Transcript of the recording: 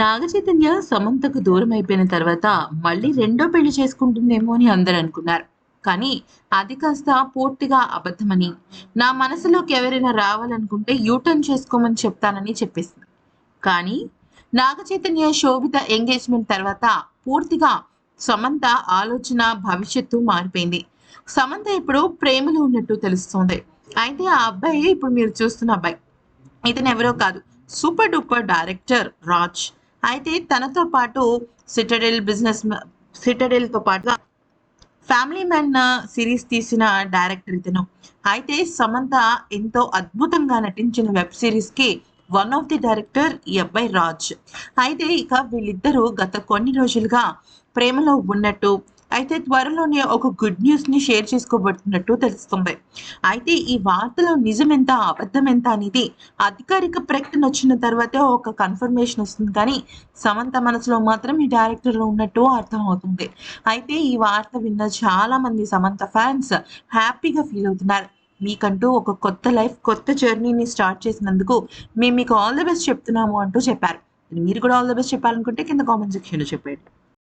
నాగచైతన్య సమంతకు దూరం అయిపోయిన తర్వాత మళ్ళీ రెండో పెళ్ళి చేసుకుంటుందేమో అని అందరు అనుకున్నారు. కానీ అది కాస్త పూర్తిగా అబద్ధమని నా మనసులోకి ఎవరైనా రావాలనుకుంటే యూటర్న్ చేసుకోమని చెప్తానని చెప్పేసింది. కానీ నాగచైతన్య శోభిత ఎంగేజ్మెంట్ తర్వాత పూర్తిగా సమంత ఆలోచన భవిష్యత్తు మారిపోయింది. సమంత ఇప్పుడు ప్రేమలో ఉన్నట్టు తెలుస్తోంది. అయితే ఆ అబ్బాయి ఇప్పుడు మీరు చూస్తున్న అబ్బాయి. ఇతను ఎవరో కాదు. Super duper director Raj. అయితే తనతో పాటు సిటడెల్ బిజినెస్ సిటడెల్తో పాటుగా ఫ్యామిలీ మ్యాన్ సిరీస్ తీసిన డైరెక్టర్ ఇతను. అయితే సమంత ఎంతో అద్భుతంగా నటించిన వెబ్ సిరీస్కి వన్ ఆఫ్ ది డైరెక్టర్ ఈ అబ్బాయి రాజ్. అయితే ఇక వీళ్ళిద్దరూ గత కొన్ని రోజులుగా ప్రేమలో ఉన్నట్టు అయితే త్వరలోనే ఒక గుడ్ న్యూస్ని షేర్ చేసుకోబడుతున్నట్టు తెలుస్తుంది. అయితే ఈ వార్తలో నిజం ఎంత అబద్ధం ఎంత అనేది అధికారిక ప్రకటన వచ్చిన తర్వాతే ఒక కన్ఫర్మేషన్ వస్తుంది. కానీ సమంత మనసులో మాత్రం ఈ డైరెక్టర్లో ఉన్నట్టు అర్థమవుతుంది. అయితే ఈ వార్త విన్న చాలా మంది సమంత ఫ్యాన్స్ హ్యాపీగా ఫీల్ అవుతున్నారు. మీకంటూ ఒక కొత్త లైఫ్ కొత్త జర్నీని స్టార్ట్ చేసినందుకు మేము మీకు ఆల్ ద బెస్ట్ చెప్తున్నాము అంటూ చెప్పారు. మీరు కూడా ఆల్ ద బెస్ట్ చెప్పాలనుకుంటే కింద కామెంట్ సెక్షన్లో చెప్పండి